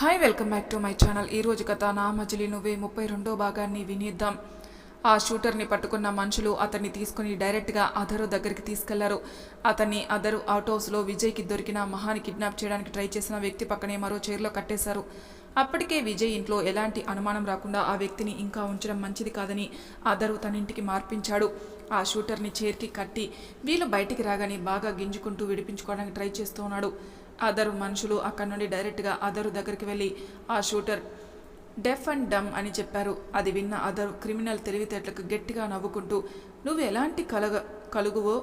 Hi welcome back to my channel ఈ రోజు కథ నా మజిలి నువ్వే ముప్పై రెండో భాగాన్ని వినిద్దాం. ఆ షూటర్ని పట్టుకున్న మనుషులు అతన్ని తీసుకుని డైరెక్ట్గా అధరు దగ్గరికి తీసుకెళ్ళారు. అతన్ని అధరు ఆటోస్లో విజయ్కి దొరికిన మహాని కిడ్నాప్ చేయడానికి ట్రై చేసిన వ్యక్తి పక్కనే మరో చైర్లో కట్టేశారు. అప్పటికే విజయ్ ఇంట్లో ఎలాంటి అనుమానం రాకుండా ఆ వ్యక్తిని ఇంకా ఉంచడం మంచిది కాదని అదరు తన ఇంటికి మార్పించాడు. ఆ షూటర్ని చైర్కి కట్టి వీళ్ళు బయటికి రాగానే బాగా గింజుకుంటూ విడిపించుకోవడానికి ట్రై చేస్తూ ఉన్నాడు. అదరు మనుషులు అక్కడి నుండి డైరెక్ట్గా అదరు దగ్గరికి వెళ్ళి ఆ షూటర్ డెఫ్ అండ్ డమ్ అని చెప్పారు. అది విన్న అదరు క్రిమినల్ తెలివితేటలకు గట్టిగా నవ్వుకుంటూ నువ్వు ఎలాంటి కలగ కలుగువో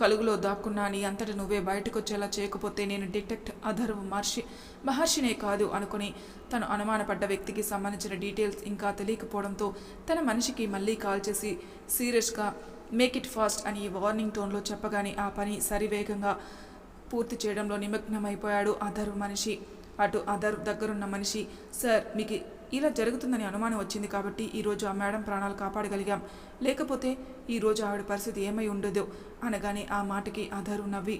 కలుగులో దాక్కున్నా నీ అంతటి నువ్వే బయటకు వచ్చేలా చేయకపోతే నేను డిటెక్ట్ అధరు మహర్షి మహర్షినే కాదు అనుకుని తను అనుమానపడ్డ వ్యక్తికి సంబంధించిన డీటెయిల్స్ ఇంకా తెలియకపోవడంతో తన మనిషికి మళ్ళీ కాల్ చేసి సీరియస్గా మేక్ ఇట్ ఫాస్ట్ అని వార్నింగ్ టోన్లో చెప్పగానే ఆ పని సరివేగంగా పూర్తి చేయడంలో నిమగ్నమైపోయాడు అధర్వ్ మనిషి. అటు అధర్ దగ్గరున్న మనిషి సార్ మీకు ఇలా జరుగుతుందని అనుమానం వచ్చింది కాబట్టి ఈరోజు ఆ మేడం ప్రాణాలు కాపాడగలిగాం. లేకపోతే ఈరోజు ఆవిడ పరిస్థితి ఏమై ఉండదో అనగానే ఆ మాటకి అధరు నవ్వి.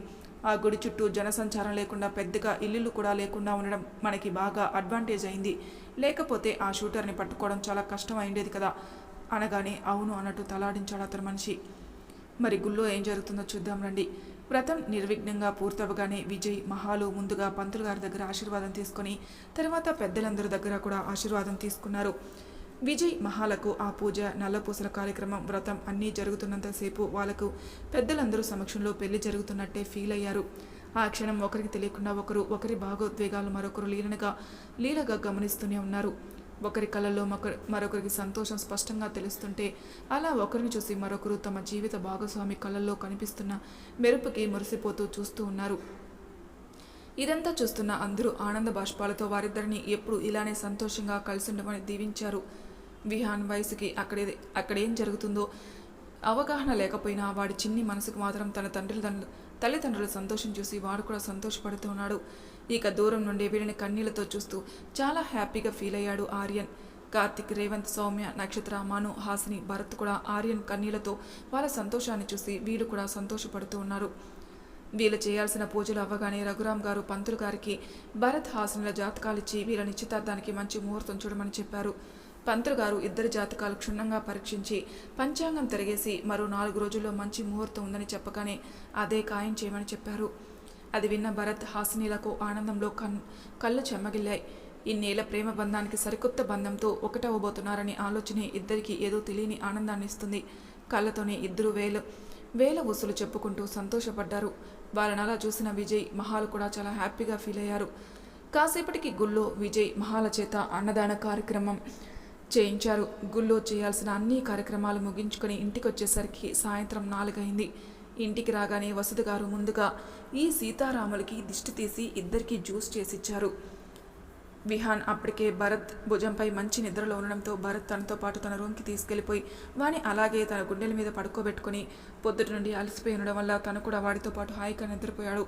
ఆ గుడి చుట్టూ జనసంచారం లేకుండా పెద్దగా ఇల్లులు కూడా లేకుండా ఉండడం మనకి బాగా అడ్వాంటేజ్ అయింది. లేకపోతే ఆ షూటర్ని పట్టుకోవడం చాలా కష్టం అయిండేది కదా అనగానే అవును అన్నట్టు తలాడించాడు అతను మనిషి. మరి గుళ్ళో ఏం జరుగుతుందో చూద్దాం రండి. వ్రతం నిర్విఘ్నంగా పూర్తవగానే విజయ్ మహాలు ముందుగా పంతులు గారి దగ్గర ఆశీర్వాదం తీసుకొని తర్వాత పెద్దలందరి దగ్గర కూడా ఆశీర్వాదం తీసుకున్నారు. విజయ్ మహాలకు ఆ పూజ నల్లపూసల కార్యక్రమం వ్రతం అన్నీ జరుగుతున్నంతసేపు వాళ్ళకు పెద్దలందరూ సమక్షంలో పెళ్ళి జరుగుతున్నట్టే ఫీల్ అయ్యారు. ఆ క్షణం ఒకరికి తెలియకుండా ఒకరు ఒకరి భాగోద్వేగాలు మరొకరు లీలనగా లీలగా గమనిస్తూనే ఉన్నారు. ఒకరి కళ్ళల్లో మరొకరికి సంతోషం స్పష్టంగా తెలుస్తుంటే అలా ఒకరిని చూసి మరొకరు తమ జీవిత భాగస్వామి కళ్ళల్లో కనిపిస్తున్న మెరుపుకి మురిసిపోతూ చూస్తూ ఉన్నారు. ఇదంతా చూస్తున్న అందరూ ఆనంద బాష్పాలతో వారిద్దరిని ఎప్పుడు ఇలానే సంతోషంగా కలిసిండమని దీవించారు. విహాన్ వయసుకి అక్కడే అక్కడేం జరుగుతుందో అవగాహన లేకపోయినా వాడి చిన్ని మనసుకు మాత్రం తన తండ్రుల తల్లిదండ్రుల సంతోషం చూసి వాడు కూడా సంతోషపడుతూ ఉన్నాడు. ఇక దూరం నుండి వీడిని కన్నీళ్ళతో చూస్తూ చాలా హ్యాపీగా ఫీల్ అయ్యాడు ఆర్యన్. కార్తిక్ రేవంత్ సౌమ్య నక్షత్ర మను హాసిని భరత్ కూడా ఆర్యన్ కన్నీళ్ళతో వాళ్ళ సంతోషాన్ని చూసి వీళ్ళు కూడా సంతోషపడుతూ ఉన్నారు. వీళ్ళు చేయాల్సిన పూజలు అవ్వగానే రఘురాం గారు పంతులు గారికి భరత్ హాసనుల జాతకాలిచ్చి వీళ్ళ నిశ్చితార్థానికి మంచి ముహూర్తం చూడమని చెప్పారు. పంతులు గారు ఇద్దరి జాతకాలు క్షుణ్ణంగా పరీక్షించి పంచాంగం తిరిగేసి మరో నాలుగు రోజుల్లో మంచి ముహూర్తం ఉందని చెప్పగానే అదే ఖాయం చేయమని చెప్పారు. అది విన్న భరత్ హాసినీలకు ఆనందంలో కన్ కళ్ళు చెమ్మగిల్లాయి. ఇన్నేళ్ళ ప్రేమ బంధానికి సరికొత్త బంధంతో ఒకటవబోతున్నారనే ఆలోచనే ఇద్దరికి ఏదో తెలియని ఆనందాన్ని ఇస్తుంది. కళ్ళతోనే ఇద్దరు వేలు వేల ఊసులు చెప్పుకుంటూ సంతోషపడ్డారు. వాళ్ళని అలా చూసిన విజయ్ మహాలు కూడా చాలా హ్యాపీగా ఫీల్ అయ్యారు కాసేపటికి గుళ్ళో విజయ్ మహాల చేత అన్నదాన కార్యక్రమం చేయించారు. గుళ్ళో చేయాల్సిన అన్ని కార్యక్రమాలు ముగించుకొని ఇంటికి వచ్చేసరికి సాయంత్రం నాలుగైంది. ఇంటికి రాగానే వసతి గారు ముందుగా ఈ సీతారాములకి దిష్టి తీసి ఇద్దరికీ జ్యూస్ చేసిచ్చారు. విహాన్ అప్పటికే భరత్ భుజంపై మంచి నిద్రలో ఉండడంతో భరత్ తనతో పాటు తన రూమ్కి తీసుకెళ్ళిపోయి వాని అలాగే తన గుండెల మీద పడుకోబెట్టుకుని పొద్దుటి నుండి అలసిపోయి ఉండడం వల్ల తను కూడా వాడితో పాటు హాయిగా నిద్రపోయాడు.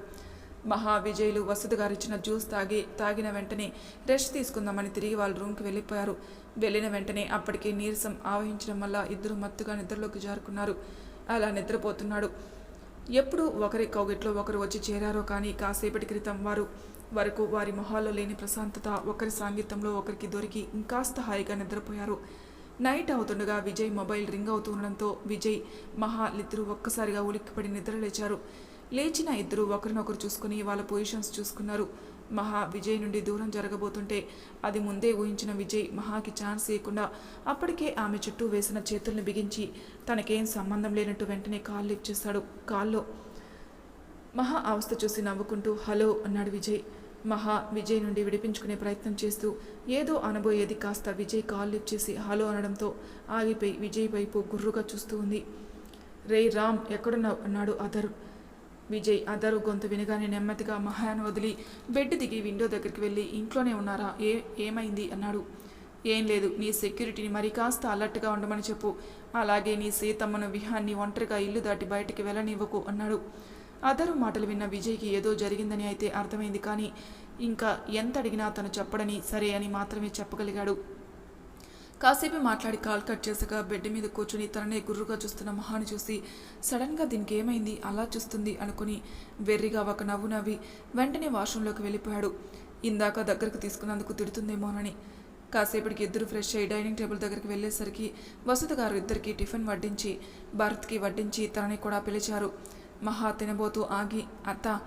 మహా విజయులు వసతి గారిచ్చిన జ్యూస్ తాగి తాగిన వెంటనే రెస్ట్ తీసుకుందామని తిరిగి వాళ్ళ రూమ్కి వెళ్ళిపోయారు. వెళ్ళిన వెంటనే అప్పటికే నీరసం ఆవహించడం వల్ల ఇద్దరు మత్తుగా నిద్రలోకి జారుకున్నారు. అలా నిద్రపోతున్నాడు. ఎప్పుడు ఒకరి కౌగిట్లో ఒకరు వచ్చి చేరారో కానీ కాసేపటి క్రితం వారు వరకు వారి మొహాల్లో లేని ప్రశాంతత ఒకరి సాంగీతంలో ఒకరికి దొరికి ఇంకాస్త హాయిగా నిద్రపోయారు. నైట్ అవుతుండగా విజయ్ మొబైల్ రింగ్ అవుతుండడంతో విజయ్ మహా ఇద్దరు ఒక్కసారిగా ఉలిక్కిపడి నిద్ర లేచారు లేచిన ఇద్దరు ఒకరినొకరు చూసుకుని వాళ్ళ పొజిషన్స్ చూసుకున్నారు. మహా విజయ్ నుండి దూరం జరగబోతుంటే అది ముందే ఊహించిన విజయ్ మహాకి ఛాన్స్ ఇవ్వకుండా అప్పటికే ఆమె చుట్టూ వేసిన చేతుల్ని బిగించి తనకేం సంబంధం లేనట్టు వెంటనే కాల్ లిఫ్ట్ చేశాడు కాల్లో మహా అవస్థ చూసి నవ్వుకుంటూ హలో అన్నాడు విజయ్. మహా విజయ్ నుండి విడిపించుకునే ప్రయత్నం చేస్తూ ఏదో అనబోయేది కాస్త విజయ్ కాల్ లిఫ్ట్ చేసి హలో అనడంతో ఆగిపోయి విజయ్ వైపు గుర్రుగా చూస్తూ ఉంది. రే రామ్ ఎక్కడున్నావు? అన్నాడు అదరు విజయ్ అదరు గొంతు వినగానే నెమ్మదిగా మహాయాన్ని వదిలి బెడ్ దిగి విండో దగ్గరికి వెళ్ళి ఇంట్లోనే ఉన్నారా? ఏ ఏమైంది? అన్నాడు. ఏం లేదు నీ సెక్యూరిటీని మరి కాస్త అలర్ట్గా ఉండమని చెప్పు. అలాగే నీ సీతమ్మను విహాన్ని ఒంటరిగా ఇల్లు దాటి బయటికి వెళ్ళనివ్వకు అన్నాడు. అదరు మాటలు విన్న విజయ్కి ఏదో జరిగిందని అయితే అర్థమైంది కానీ ఇంకా ఎంత అడిగినా తను చెప్పడని సరే అని మాత్రమే చెప్పగలిగాడు. కాసేపు మాట్లాడి కాల్ కట్ చేసాక బెడ్ మీద కూర్చుని తననే గుర్రుగా చూస్తున్న మహాని చూసి సడన్గా దీనికి ఏమైంది అలా చూస్తుంది అనుకుని వెర్రిగా ఒక నవ్వు నవ్వి వెంటనే వాష్రూంలోకి వెళ్ళిపోయాడు. ఇందాక దగ్గరకు తీసుకున్నందుకు తిడుతుందేమోనని కాసేపటికి ఇద్దరు ఫ్రెష్ అయ్యి డైనింగ్ టేబుల్ దగ్గరికి వెళ్ళేసరికి వసతి గారు ఇద్దరికి టిఫిన్ వడ్డించి భరత్కి వడ్డించి తనని కూడా పిలిచారు. మహా తినబోతూ ఆగి అత్త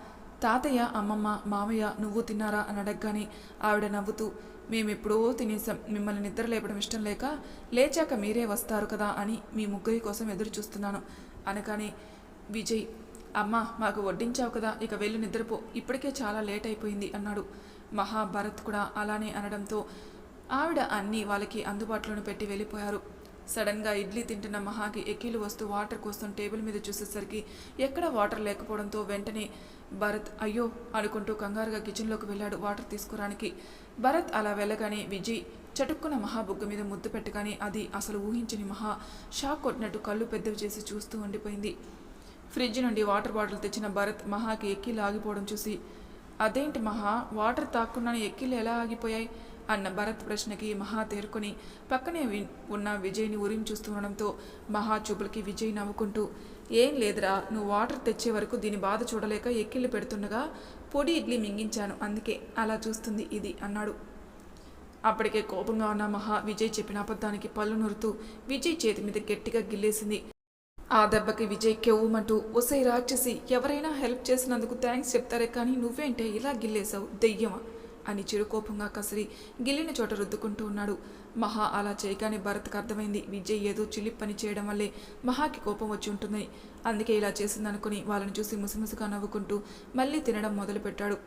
తాతయ్య అమ్మమ్మ మామయ్య నువ్వు తిన్నారా? అని అడగగానే ఆవిడ నవ్వుతూ మేమెప్పుడో తినేసాం మిమ్మల్ని నిద్ర లేపడం ఇష్టం లేక లేచాక మీరే వస్తారు కదా అని మీ ముగ్గురి కోసం ఎదురు చూస్తున్నాను అనగానే విజయ్ అమ్మ మాకు వడ్డించావు కదా ఇక వెళ్ళి నిద్రపో. ఇప్పటికే చాలా లేట్ అయిపోయింది అన్నాడు. మహాభారత్ కూడా అలానే అనడంతో ఆవిడ అన్నీ వాళ్ళకి అందుబాటులోనే పెట్టి వెళ్ళిపోయారు. సడన్గా ఇడ్లీ తింటున్న మహాకి ఎక్కిలు వస్తూ వాటర్ కోసం టేబుల్ మీద చూసేసరికి ఎక్కడ వాటర్ లేకపోవడంతో వెంటనే భరత్ అయ్యో అనుకుంటూ కంగారుగా కిచెన్లోకి వెళ్ళాడు వాటర్ తీసుకురానికి. భరత్ అలా వెళ్ళగానే విజయ్ చటుక్కున మహా బుగ్గ మీద ముద్దు పెట్టగానే అది అసలు ఊహించని మహా షాక్ కొట్టినట్టు కళ్ళు పెద్దవి చేసి చూస్తూ ఉండిపోయింది. ఫ్రిడ్జ్ నుండి వాటర్ బాటిల్ తెచ్చిన భరత్ మహాకి ఎక్కిలు ఆగిపోవడం చూసి అదేంటి మహా? వాటర్ తాక్కున్నాను ఎక్కిలు ఎలా ఆగిపోయాయి? అన్న భరత్ ప్రశ్నకి మహా తేరుకొని పక్కనే వి- ఉన్న విజయ్ని ఉరిం చూస్తుండడంతో మహా చూపులకి విజయ్ నవ్వుకుంటూ ఏం లేదురా నువ్వు వాటర్ తెచ్చే వరకు దీని బాధ చూడలేక ఎక్కిళ్ళు పెడుతుండగా పొడి ఇడ్లీ మింగించాను అందుకే అలా చూస్తుంది ఇది అన్నాడు. అప్పటికే కోపంగా ఉన్న మహా విజయ్ చెప్పిన అబద్ధానికి పళ్ళు నూరుతూ విజయ్ చేతి మీద గట్టిగా గిల్లేసింది. ఆ దెబ్బకి విజయ్ కెవ్వమంటూ ఒసై రాక్షసి ఎవరైనా హెల్ప్ చేసినందుకు థ్యాంక్స్ చెప్తారే కానీ నువ్వేంటే ఇలా గిల్లేశావు దెయ్యమా? అని చిరుకోపంగా కసిరి గిల్లిన చోట రుద్దుకుంటూ ఉన్నాడు. మహా అలా చేయగానే భరత్కి అర్థమైంది విజయ్ ఏదో చిలి పని చేయడం వల్లే మహాకి కోపం వచ్చి ఉంటుందని అందుకే ఇలా చేసిందనుకుని వాళ్ళని చూసి ముసిముసిగా నవ్వుకుంటూ మళ్ళీ తినడం మొదలుపెట్టాడు.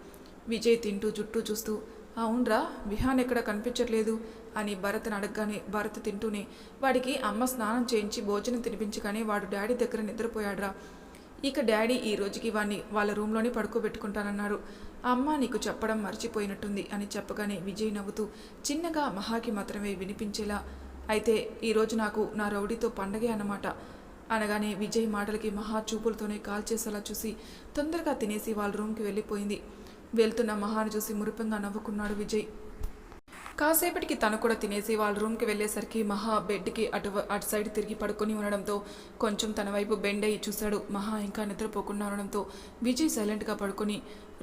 విజయ్ తింటూ చుట్టూ చూస్తూ అవునరా విహాన్ ఎక్కడ కనిపించట్లేదు? అని భరత్ని అడగగానే భరత్ తింటూనే వాడికి అమ్మ స్నానం చేయించి భోజనం తినిపించగానే వాడు డాడీ దగ్గర నిద్రపోయాడురా. ఇక డాడీ ఈ రోజుకి వాడిని వాళ్ళ రూమ్లోనే పడుకోబెట్టుకుంటానన్నారు అమ్మ నీకు చెప్పడం మర్చిపోయినట్టుంది అని చెప్పగానే విజయ్ నవ్వుతూ చిన్నగా మహాకి మాత్రమే వినిపించేలా అయితే ఈరోజు నాకు నా రౌడీతో పండగే అన్నమాట అనగానే విజయ్ మాటలకి మహా చూపులతోనే కాల్ చేసేలా చూసి తొందరగా తినేసి వాళ్ళ రూమ్కి వెళ్ళిపోయింది. వెళ్తున్న మహాను చూసి మురిపంగా నవ్వుకున్నాడు విజయ్. కాసేపటికి తను కూడా తినేసి వాళ్ళ రూమ్కి వెళ్ళేసరికి మహా బెడ్కి అటు అటు సైడ్ తిరిగి పడుకొని ఉండడంతో కొంచెం తన వైపు బెండ్ అయ్యి చూశాడు. మహా ఇంకా నిద్రపోకుండా ఉండడంతో విజయ్ సైలెంట్గా పడుకొని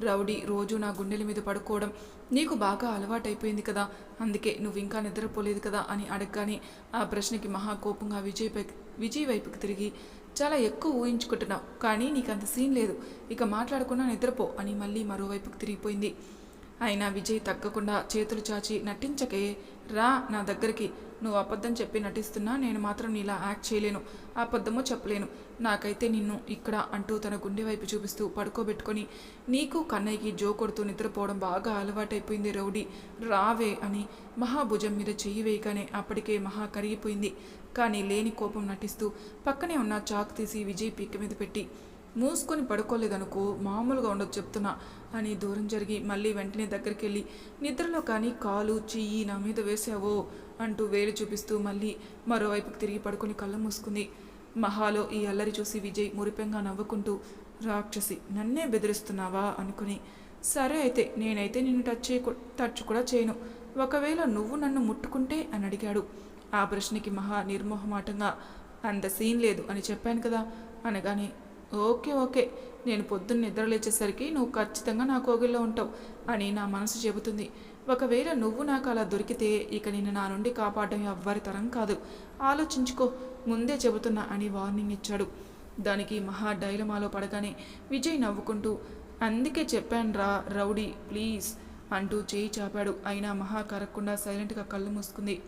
రౌడీ రోజు నా గుండెల మీద పడుకోవడం నీకు బాగా అలవాటైపోయింది కదా అందుకే నువ్వు ఇంకా నిద్రపోలేదు కదా అని అడగగానే ఆ ప్రశ్నకి మహా కోపంగా విజయ్ పై విజయ్ వైపుకి తిరిగి చాలా ఎక్కువ ఊహించుకుంటున్నావు కానీ నీకు అంత సీన్ లేదు. ఇక మాట్లాడకుండా నిద్రపో అని మళ్ళీ మరోవైపుకి తిరిగిపోయింది. అయినా విజయ్ తగ్గకుండా చేతులు చాచి నటించకే రా నా దగ్గరికి. నువ్వు అబద్ధం చెప్పి నటిస్తున్నా నేను మాత్రం నీలా యాక్ట్ చేయలేను. అబద్ధమో చెప్పలేను. నాకైతే నిన్ను ఇక్కడ అంటూ తన గుండె వైపు చూపిస్తూ పడుకోబెట్టుకొని నీకు కన్నయ్యకి జో కొడుతూ నిద్రపోవడం బాగా అలవాటైపోయింది రౌడీ. రావే అని మహాభుజం మీద చెయ్యి వేయగానే అప్పటికే మహా కరిగిపోయింది. కానీ లేని కోపం నటిస్తూ పక్కనే ఉన్న చాక్ తీసి విజయ్ పీక మీద పెట్టి మూసుకొని పడుకోలేదనుకో మామూలుగా ఉండదు చెప్తున్నా అని దూరం జరిగి మళ్ళీ వెంటనే దగ్గరికి వెళ్ళి నిద్రలో కానీ కాలు చెయ్యి నా మీద వేసావో? అంటూ వేలు చూపిస్తూ మళ్ళీ మరోవైపుకి తిరిగి పడుకొని కళ్ళ మూసుకుంది. మహాలో ఈ అల్లరి చూసి విజయ్ మురిపెంగా నవ్వుకుంటూ రాక్షసి నన్నే బెదిరిస్తున్నావా? అనుకుని సరే అయితే నేనైతే నిన్ను టచ్ చేయ టచ్ కూడా చేయను. ఒకవేళ నువ్వు నన్ను ముట్టుకుంటే? అని అడిగాడు. ఆ ప్రశ్నకి మహా నిర్మోహమాటంగా అంత సీన్ లేదు అని చెప్పాను కదా అనగానే ఓకే ఓకే. నేను పొద్దున్న నిద్ర లేచేసరికి నువ్వు ఖచ్చితంగా నా కోగిల్లో ఉంటావు అని నా మనసు చెబుతుంది. ఒకవేళ నువ్వు నాకు అలా దొరికితే ఇక నిన్ను నా నుండి కాపాడడం ఎవ్వరి తరం కాదు. ఆలోచించుకో ముందే చెబుతున్నా అని వార్నింగ్ ఇచ్చాడు. దానికి మహా డైలమాలో పడగానే విజయ్ నవ్వుకుంటూ అందుకే చెప్పానురా రౌడీ ప్లీజ్ అంటూ చేయి చాపాడు. అయినా మహా కరగకుండా సైలెంట్గా కళ్ళు మూసుకుంది.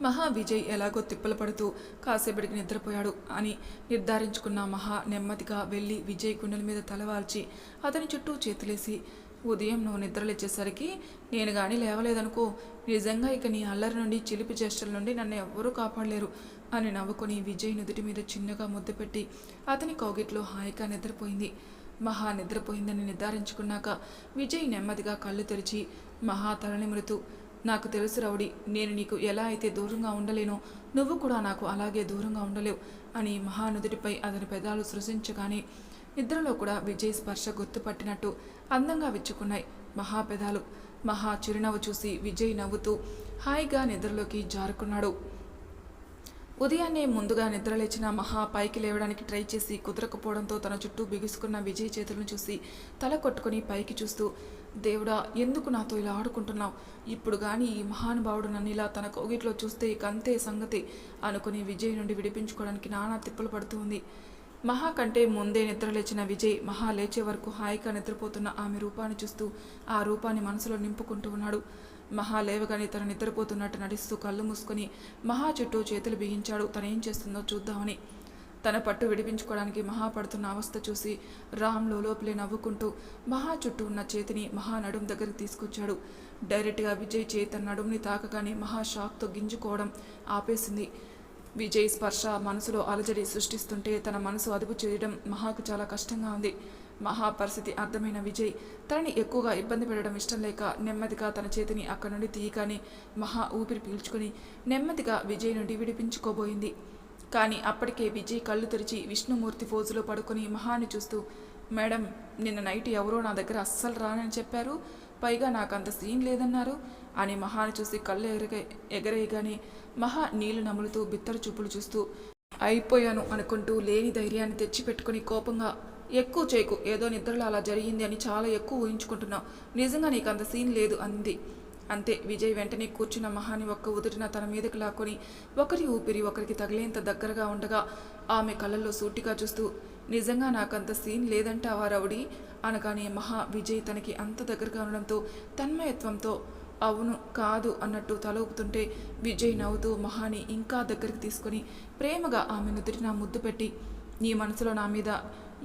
మహా విజయ్ ఎలాగో తిప్పలు పడుతూ కాసేపటికి నిద్రపోయాడు అని నిర్ధారించుకున్న మహా నెమ్మదిగా వెళ్ళి విజయ్ గుండెల మీద తలవాల్చి అతని చుట్టూ చేతులేసి ఉదయం నువ్వు నిద్రలేచేసరికి నేను కానీ లేవలేదనుకో నిజంగా ఇక నీ అల్లరి నుండి చిలిపి చేష్టల నుండి నన్ను ఎవ్వరూ కాపాడలేరు అని నవ్వుకొని విజయ్ నుదుటి మీద చిన్నగా ముద్దు పెట్టి అతని కౌగిట్లో హాయిగా నిద్రపోయింది. మహా నిద్రపోయిందని నిర్ధారించుకున్నాక విజయ్ నెమ్మదిగా కళ్ళు తెరిచి మహా తలనిమురుతూ నాకు తెలుసు రౌడి నేను నీకు ఎలా అయితే దూరంగా ఉండలేనో నువ్వు కూడా నాకు అలాగే దూరంగా ఉండలేవు అని మహానదుడిపై అతని పెదాలు సృశించగానే నిద్రలో కూడా విజయ్ స్పర్శ గుర్తుపట్టినట్టు అందంగా విచ్చుకున్నాయి మహా పెదాలు మహా చిరునవ్వు చూసి విజయ్ నవ్వుతూ హాయిగా నిద్రలోకి జారుకున్నాడు. ఉదయాన్నే ముందుగా నిద్రలేచిన మహా పైకి లేవడానికి ట్రై చేసి కుదరకపోవడంతో తన చుట్టూ బిగుసుకున్న విజయ్ చేతులను చూసి తల కొట్టుకుని పైకి చూస్తూ దేవుడా ఎందుకు నాతో ఇలా ఆడుకుంటున్నావు? ఇప్పుడు కానీ ఈ మహానుభావుడు నన్ను ఇలా తన కోగిట్లో చూస్తే ఇక అంతే సంగతి అనుకుని విజయ్ నుండి విడిపించుకోవడానికి నానా తిప్పలు పడుతూ ఉంది. మహా కంటే ముందే నిద్రలేచిన విజయ్ మహా లేచే వరకు హాయిగా నిద్రపోతున్న ఆమె రూపాన్ని చూస్తూ ఆ రూపాన్ని మనసులో నింపుకుంటూ ఉన్నాడు. మహా లేవగానే తను నిద్రపోతున్నట్టు నడుస్తూ కళ్ళు మూసుకొని మహా చుట్టూ చేతులు బిగించాడు. తనేం చేస్తుందో చూద్దామని తన పట్టు విడిపించుకోవడానికి మహా పడుతున్న అవస్థ చూసి రామ్ లోపలే నవ్వుకుంటూ మహా చుట్టూ ఉన్న చేతిని మహా నడుం దగ్గరికి తీసుకొచ్చాడు. డైరెక్ట్గా విజయ్ చేతి తన నడుముని తాకగానే మహా షాక్తో గింజుకోవడం ఆపేసింది. విజయ్ స్పర్శ మనసులో అలజడి సృష్టిస్తుంటే తన మనసు అదుపు చేయడం మహాకు చాలా కష్టంగా ఉంది. మహా పరిస్థితి అర్థమైన విజయ్ తనని ఎక్కువగా ఇబ్బంది పెట్టడం ఇష్టం లేక నెమ్మదిగా తన చేతిని అక్కడి నుండి తీయగానే మహా ఊపిరి పీల్చుకుని నెమ్మదిగా విజయ్ నుండి విడిపించుకోబోయింది. కానీ అప్పటికే విజయ్ కళ్ళు తెరిచి విష్ణుమూర్తి ఫోజులో పడుకుని మహాని చూస్తూ మేడం నిన్న నైట్ ఎవరో నా దగ్గర అస్సలు రానని చెప్పారు. పైగా నాకు అంత సీన్ లేదన్నారు అని మహాని చూసి కళ్ళు ఎగరగ ఎగరేయగానే మహా నీళ్ళు నములుతూ బిత్తర చూపులు చూస్తూ అయిపోయాను అనుకుంటూ లేని ధైర్యాన్ని తెచ్చిపెట్టుకుని కోపంగా ఎక్కువ చేయకు ఏదో నిద్రలో అలా జరిగింది అని చాలా ఎక్కువ ఊహించుకుంటున్నావు. నిజంగా నీకు అంత సీన్ లేదు అంది. అంతే. విజయ్ వెంటనే కూర్చున్న మహాని ఒక్క ఉదుటిన తన మీదకి లాక్కొని ఒకరి ఊపిరి ఒకరికి తగిలేంత దగ్గరగా ఉండగా ఆమె కళ్ళల్లో సూటిగా చూస్తూ నిజంగా నాకంత సీన్ లేదంటావా రౌడీ? అనగానే మహా విజయ్ తనకి అంత దగ్గరగా ఉండడంతో తన్మయత్వంతో అవును కాదు అన్నట్టు తలూపుతుంటే విజయ్ నవ్వుతూ మహాని ఇంకా దగ్గరికి తీసుకొని ప్రేమగా ఆమె నుదుటిన ముద్దు పెట్టి నీ మనసులో నా మీద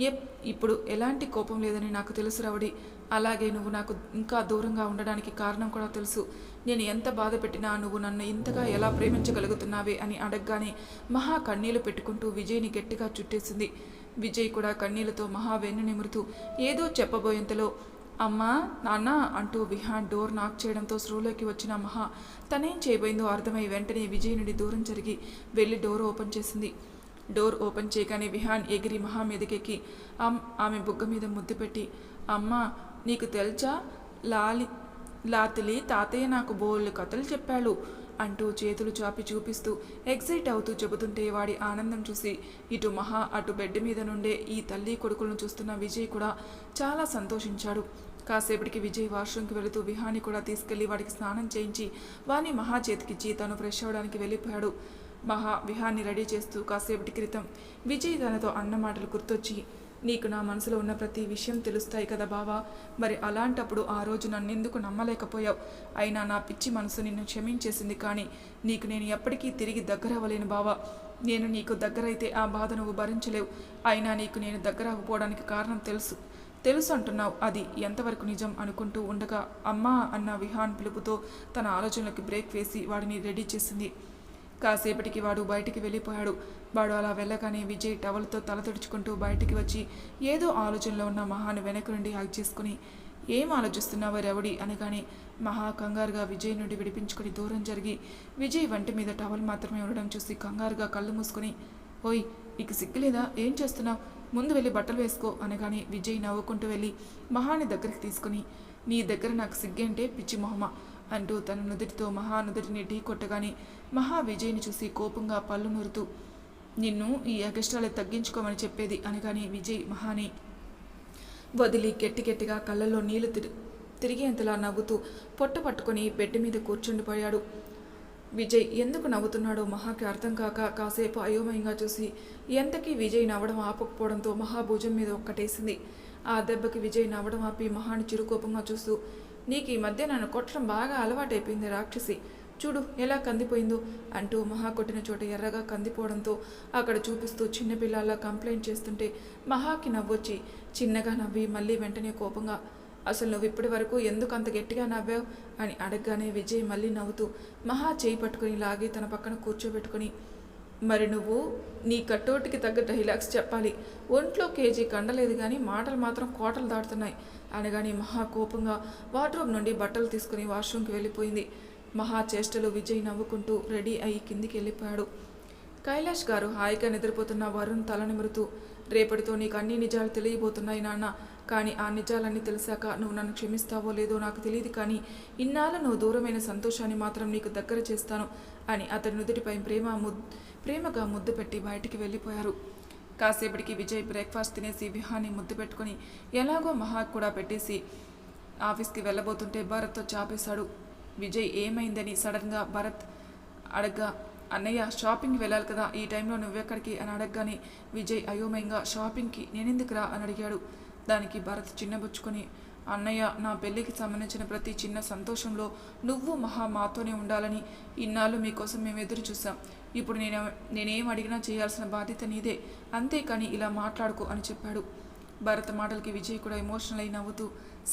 ఎప్ ఇప్పుడు ఎలాంటి కోపం లేదని నాకు తెలుసు రవడి అలాగే నువ్వు నాకు ఇంకా దూరంగా ఉండడానికి కారణం కూడా తెలుసు. నేను ఎంత బాధ పెట్టినా నువ్వు నన్ను ఇంతగా ఎలా ప్రేమించగలుగుతున్నావే అని అడగగానే మహా కన్నీళ్ళు పెట్టుకుంటూ విజయ్ని గట్టిగా చుట్టేసింది. విజయ్ కూడా కన్నీళ్ళతో మహా వెన్ను నిమురుతూ ఏదో చెప్పబోయేంతలో అమ్మా నాన్న అంటూ విహాన్ డోర్ నాక్ చేయడంతో స్రూలోకి వచ్చిన మహా తనేం చేయబోయిందో అర్థమై వెంటనే విజయ్ నుండి దూరం జరిగి వెళ్ళి డోర్ ఓపెన్ చేసింది. డోర్ ఓపెన్ చేయగానే విహాన్ ఎగిరి మహా మీదకెక్కి ఆమె బుగ్గ మీద ముద్దు పెట్టి అమ్మా నీకు తెలుసా? లాలి లాతిలి తాతయ్య నాకు బోళ్ళు కథలు చెప్పాడు అంటూ చేతులు చాపి చూపిస్తూ ఎగ్జైట్ అవుతూ చెబుతుంటే వాడి ఆనందం చూసి ఇటు మహా అటు బెడ్ మీద నుండే ఈ తల్లి కొడుకులను చూస్తున్న విజయ్ కూడా చాలా సంతోషించాడు. కాసేపటికి విజయ్ వాష్రూమ్కి వెళుతూ విహాన్ని కూడా తీసుకెళ్ళి వాడికి స్నానం చేయించి వాని మహా చేతికిచ్చి తను ఫ్రెష్ అవ్వడానికి వెళ్ళిపోయాడు. మహా విహాన్ని రెడీ చేస్తూ కాసేపటి క్రితం విజయ్ తనతో అన్నమాటలు గుర్తొచ్చి నీకు నా మనసులో ఉన్న ప్రతి విషయం తెలుస్తాయి కదా బావా. మరి అలాంటప్పుడు ఆ రోజు నన్నెందుకు నమ్మలేకపోయావు? అయినా నా పిచ్చి మనసు నిన్ను క్షమించేసింది కానీ నీకు నేను ఎప్పటికీ తిరిగి దగ్గర అవ్వలేను బావా. నేను నీకు దగ్గరైతే ఆ బాధ నువ్వు భరించలేవు. అయినా నీకు నేను దగ్గర అవ్వపోవడానికి కారణం తెలుసు. తెలుసు అంటున్నావు. అది ఎంతవరకు నిజం అనుకుంటూ ఉండగా అమ్మా అన్న విహాన్ పిలుపుతో తన ఆలోచనలకు బ్రేక్ వేసి వాడిని రెడీ చేసింది. కాసేపటికి వాడు బయటికి వెళ్ళిపోయాడు. వాడు అలా వెళ్ళగానే విజయ్ టవల్తో తల తుడుచుకుంటూ బయటికి వచ్చి ఏదో ఆలోచనలో ఉన్న మహాను వెనక నుండి హగ్ చేసుకుని ఏం ఆలోచిస్తున్నావో రెవడి? అనగానే మహా కంగారుగా విజయ్ నుండి విడిపించుకుని దూరం జరిగి విజయ్ వంటి మీద టవల్ మాత్రమే ఉండడం చూసి కంగారుగా కళ్ళు మూసుకుని ఓయ్ నీకు సిగ్గులేదా? ఏం చేస్తున్నావు? ముందు వెళ్ళి బట్టలు వేసుకో అనగానే విజయ్ నవ్వుకుంటూ వెళ్ళి మహాని దగ్గరికి తీసుకుని నీ దగ్గర నాకు సిగ్గేంటే పిచ్చి మొహమ? అంటూ తన నుదుటితో మహానుదుటిని ఢీ కొట్టగానే మహా విజయ్ని చూసి కోపంగా పళ్ళు నూరుతూ నిన్ను ఈ అగస్టాలే తగ్గించుకోమని చెప్పేది అనగానే విజయ్ మహాని వదిలి గట్టి గట్టిగా కళ్ళల్లో నీళ్ళు తిరి తిరిగేంతలా నవ్వుతూ పొట్ట పట్టుకొని బెడ్ మీద కూర్చుండిపోయాడు. విజయ్ ఎందుకు నవ్వుతున్నాడో మహాకి అర్థం కాక కాసేపు అయోమయంగా చూసి ఎంతకీ విజయ్ నవ్వడం ఆపకపోవడంతో మహాభుజం మీద ఒక్కటేసింది. ఆ దెబ్బకి విజయ్ నవ్వడం ఆపి మహాని చిరుకోపంగా చూస్తూ నీకు ఈ మధ్య నన్ను కొట్టడం బాగా అలవాటైపోయింది రాక్షసి. చూడు ఎలా కందిపోయిందో అంటూ మహా కొట్టిన చోట ఎర్రగా కందిపోవడంతో అక్కడ చూపిస్తూ చిన్నపిల్లల్లా కంప్లైంట్ చేస్తుంటే మహాకి నవ్వొచ్చి చిన్నగా నవ్వి మళ్ళీ వెంటనే కోపంగా అసలు నువ్వు ఇప్పటి వరకు ఎందుకు అంత గట్టిగా నవ్వావు? అని అడగగానే విజయ్ మళ్ళీ నవ్వుతూ మహా చేయి పట్టుకుని లాగి తన పక్కన కూర్చోబెట్టుకుని మరి నువ్వు నీ కట్టోటికి తగ్గ డైలాగ్స్ చెప్పాలి. ఒంట్లో కేజీ కండలేదు కానీ మాటలు మాత్రం కోటలు దాటుతున్నాయి. అనగానే మహా కోపంగా వార్డ్రోబ్ నుండి బట్టలు తీసుకుని వాష్రూమ్కి వెళ్ళిపోయింది. మహా చేష్టలు విజయ్ నవ్వుకుంటూ రెడీ అయ్యి కిందికి వెళ్ళిపోయాడు. కైలాష్ గారు హాయిగా నిద్రపోతున్న వరుణ్ తలనిమురుతూ రేపటితో నీకు అన్ని నిజాలు తెలియబోతున్నాయి నాన్న. కానీ ఆ నిజాలన్నీ తెలిసాక నువ్వు నన్ను క్షమిస్తావో లేదో నాకు తెలియదు కానీ ఇన్నాళ్ళు నువ్వు దూరమైన సంతోషాన్ని మాత్రం నీకు దగ్గర చేస్తాను అని అతని నుదుటిపై ప్రేమ ముద్ ప్రేమగా ముద్దు పెట్టి బయటికి వెళ్ళిపోయారు. కాసేపటికి విజయ్ బ్రేక్ఫాస్ట్ తినేసి విహాన్ని ముద్దు పెట్టుకొని ఎలాగో మహా కూడా పెట్టేసి ఆఫీస్కి వెళ్ళబోతుంటే భరత్తో చాపేశాడు. విజయ్ ఏమైందని సడన్గా భరత్ అడగ్గా అన్నయ్య షాపింగ్కి వెళ్ళాలి కదా ఈ టైంలో నువ్వెక్కడికి? అని అడగగానే విజయ్ అయోమయంగా షాపింగ్కి నేనెందుకురా? అని అడిగాడు. దానికి భరత్ చిన్నబుచ్చుకొని అన్నయ్య నా పెళ్ళికి సంబంధించిన ప్రతి చిన్న సంతోషంలో నువ్వు మహా మాతోనే ఉండాలని ఇన్నాళ్ళు మీకోసం మేము ఎదురు చూసాం ఇప్పుడు నేను నేనేం అడిగినా చేయాల్సిన బాధ్యత నీదే. అంతేకాని ఇలా మాట్లాడుకో అని చెప్పాడు. భరత్ మాటలకి విజయ్ కూడా ఎమోషనల్ అయి నవ్వుతూ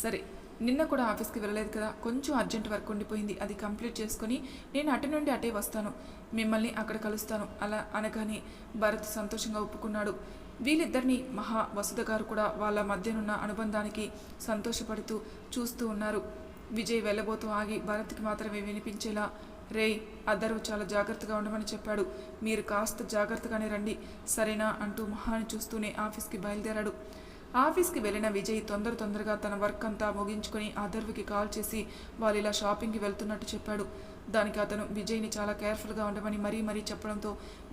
సరే నిన్న కూడా ఆఫీస్కి వెళ్ళలేదు కదా కొంచెం అర్జెంట్ వర్క్ ఉండిపోయింది అది కంప్లీట్ చేసుకుని నేను అటు నుండి అటే వస్తాను. మిమ్మల్ని అక్కడ కలుస్తాను అలా అనగానే భరత్ సంతోషంగా ఒప్పుకున్నాడు. వీళ్ళిద్దరిని మహా వసుధ గారు కూడా వాళ్ళ మధ్యనున్న అనుబంధానికి సంతోషపడుతూ చూస్తూ ఉన్నారు. విజయ్ వెళ్ళబోతూ ఆగి భరత్కి మాత్రమే వినిపించేలా రే అద్దరు చాలా జాగ్రత్తగా ఉండమని చెప్పాడు. మీరు కాస్త జాగ్రత్తగానే రండి. సరేనా? అంటూ మహాని చూస్తూనే ఆఫీస్కి బయలుదేరాడు. ఆఫీస్కి వెళ్ళిన విజయ్ తొందర తొందరగా తన వర్క్ అంతా ముగించుకొని అదర్వికి కాల్ చేసి వాళ్ళు ఇలా షాపింగ్కి వెళ్తున్నట్టు చెప్పాడు. దానికి అతను విజయ్ని చాలా కేర్ఫుల్గా ఉండమని మరీ మరీ చెప్పడంతో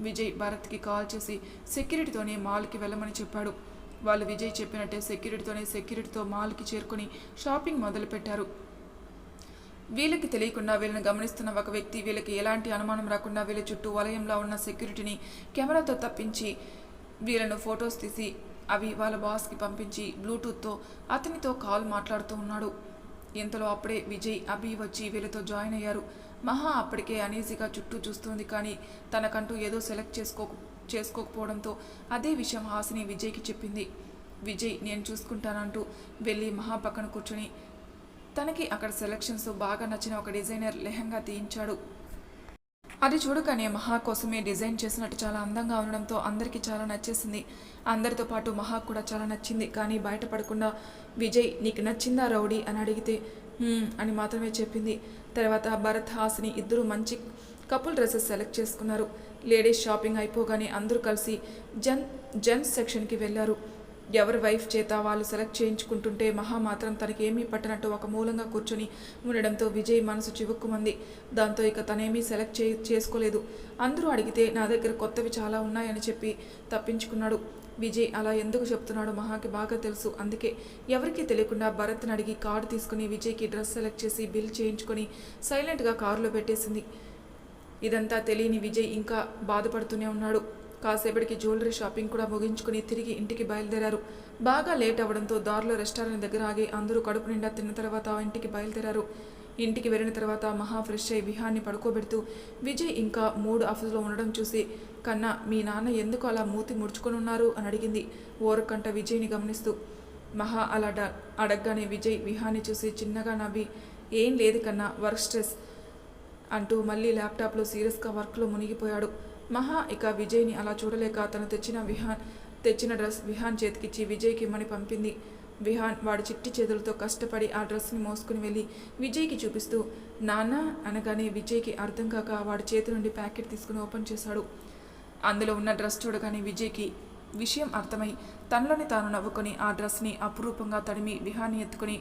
విజయ్ భరత్కి కాల్ చేసి సెక్యూరిటీతోనే మాల్కి వెళ్ళమని చెప్పాడు. వాళ్ళు విజయ్ చెప్పినట్టే సెక్యూరిటీతోనే సెక్యూరిటీతో మాల్కి చేరుకొని షాపింగ్ మొదలుపెట్టారు. వీళ్ళకి తెలియకుండా వీళ్ళని గమనిస్తున్న ఒక వ్యక్తి వీళ్ళకి ఎలాంటి అనుమానం రాకుండా వీళ్ళ చుట్టూ వలయంలో ఉన్న సెక్యూరిటీని కెమెరాతో తప్పించి వీళ్ళను ఫొటోస్ తీసి అవి వాళ్ళ బాస్కి పంపించి బ్లూటూత్తో అతనితో కాల్ మాట్లాడుతూ ఉన్నాడు. ఇంతలో అప్పుడే విజయ్ అభి వచ్చి వీళ్ళతో జాయిన్ అయ్యారు. మహా అప్పటికే అనీజీగా చుట్టూ చూస్తుంది కానీ తనకంటూ ఏదో సెలెక్ట్ చేసుకో చేసుకోకపోవడంతో అదే విషయం హాసిని విజయ్కి చెప్పింది. విజయ్ నేను చూసుకుంటానంటూ వెళ్ళి మహా పక్కన కూర్చొని తనకి అక్కడ సెలక్షన్స్ బాగా నచ్చిన ఒక డిజైనర్ లెహంగా తీయించాడు. అది చూడగానే మహా కోసమే డిజైన్ చేసినట్టు చాలా అందంగా ఉండడంతో అందరికీ చాలా నచ్చేసింది. అందరితో పాటు మహా కూడా చాలా నచ్చింది కానీ బయటపడకుండా విజయ్ నీకు నచ్చిందా రౌడీ? అని అడిగితే అని మాత్రమే చెప్పింది. తర్వాత భరత్ హాసిని ఇద్దరు మంచి కపుల్ డ్రెస్సెస్ సెలెక్ట్ చేసుకున్నారు. లేడీస్ షాపింగ్ అయిపోగానే అందరూ కలిసి జన్ జెంట్స్ సెక్షన్కి వెళ్ళారు. ఎవరి వైఫ్ చేత వాళ్ళు సెలెక్ట్ చేయించుకుంటుంటే మహా మాత్రం తనకి పట్టనట్టు ఒక మూలంగా కూర్చొని ఉండడంతో విజయ్ మనసు చివుక్కుమంది. దాంతో ఇక తనేమీ సెలెక్ట్ చే చేసుకోలేదు. అందరూ అడిగితే నా దగ్గర కొత్తవి చాలా ఉన్నాయని చెప్పి తప్పించుకున్నాడు. విజయ్ అలా ఎందుకు చెప్తున్నాడో మహాకి బాగా తెలుసు. అందుకే ఎవరికీ తెలియకుండా భరత్ని అడిగి కార్డు తీసుకుని విజయ్కి డ్రెస్ సెలెక్ట్ చేసి బిల్ చేయించుకొని సైలెంట్గా కారులో పెట్టేసింది. ఇదంతా తెలియని విజయ్ ఇంకా బాధపడుతూనే ఉన్నాడు. కాసేపటికి జ్యువెలరీ షాపింగ్ కూడా ముగించుకుని తిరిగి ఇంటికి బయలుదేరారు. బాగా లేట్ అవ్వడంతో దారిలో రెస్టారెంట్ దగ్గర ఆగి అందరూ కడుపు నిండా తిన్న తర్వాత ఆ ఇంటికి బయలుదేరారు. ఇంటికి వెళ్ళిన తర్వాత మహా ఫ్రెష్ అయి విహాన్ని పడుకోబెడుతూ విజయ్ ఇంకా మూడు ఆఫీసులో ఉండడం చూసి కన్నా మీ నాన్న ఎందుకు అలా మూతి ముడుచుకొని ఉన్నారు? అని అడిగింది ఓరకంట విజయ్ని గమనిస్తూ. మహా అలా డ- అడగగానే విజయ్ విహాన్ని చూసి చిన్నగా నవ్వి ఏం లేదు కన్నా వర్క్ స్ట్రెస్ అంటూ మళ్ళీ ల్యాప్టాప్లో సీరియస్గా వర్క్లో మునిగిపోయాడు. మహా ఇక విజయ్ని అలా చూడలేక తను తెచ్చిన విహాన్ తెచ్చిన డ్రెస్ విహాన్ చేతికిచ్చి విజయ్కి ఇమ్మని పంపింది. విహాన్ వాడి చిట్టి చేతులతో కష్టపడి ఆ డ్రెస్ని మోసుకుని వెళ్ళి విజయ్కి చూపిస్తూ నాన్న అనగానే విజయ్కి అర్థం కాక వాడి చేతి నుండి ప్యాకెట్ తీసుకుని ఓపెన్ చేశాడు. అందులో ఉన్న డ్రెస్ చూడగానే విజయ్కి విషయం అర్థమై తనలోని తాను నవ్వుకొని ఆ డ్రెస్ని అపురూపంగా తడిమి విహాన్ని ఎత్తుకుని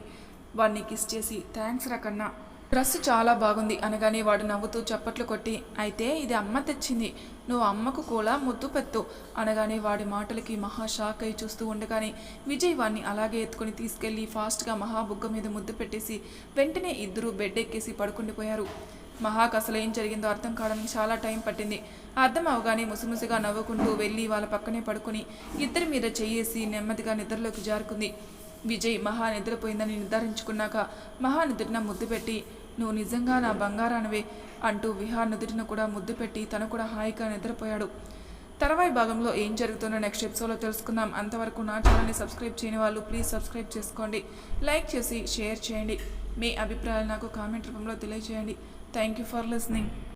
వాడిని కిస్ చేసి థ్యాంక్స్ రా కన్నా డ్రెస్ చాలా బాగుంది అనగానే వాడు నవ్వుతూ చప్పట్లు కొట్టి అయితే ఇది అమ్మ తెచ్చింది. నువ్వు అమ్మకు కూడా ముద్దు పెట్టు అనగానే వాడి మాటలకి మహా షాక్ అయి చూస్తూ ఉండగానే విజయ్ వాడిని అలాగే ఎత్తుకొని తీసుకెళ్ళి ఫాస్ట్గా మహా బుగ్గ మీద ముద్దు పెట్టేసి వెంటనే ఇద్దరూ బెడ్ ఎక్కేసి పడుకుండిపోయారు మహాకు అసలు ఏం జరిగిందో అర్థం కావడానికి చాలా టైం పట్టింది. అర్థం అవగానే ముసిముసిగా నవ్వుకుంటూ వెళ్ళి వాళ్ళ పక్కనే పడుకొని ఇద్దరి మీద చెయ్యేసి నెమ్మదిగా నిద్రలోకి జారుకుంది. విజయ్ మహా నిద్రపోయిందని నిర్ధారించుకున్నాక మహా నిద్రన ముద్దు పెట్టి నువ్వు నిజంగా నా బంగారానివే అంటూ విహార్ నుదుటిన కూడా ముద్దు పెట్టి తను కూడా హాయిగా నిద్రపోయాడు. తర్వాయి భాగంలో ఏం జరుగుతుందో నెక్స్ట్ ఎపిసోడ్లో తెలుసుకుందాం. అంతవరకు నా ఛానల్ని సబ్స్క్రైబ్ చేయని వాళ్ళు ప్లీజ్ సబ్స్క్రైబ్ చేసుకోండి. లైక్ చేసి షేర్ చేయండి. మీ అభిప్రాయాలు నాకు కామెంట్ రూపంలో తెలియజేయండి థ్యాంక్ యూ ఫర్ లిసనింగ్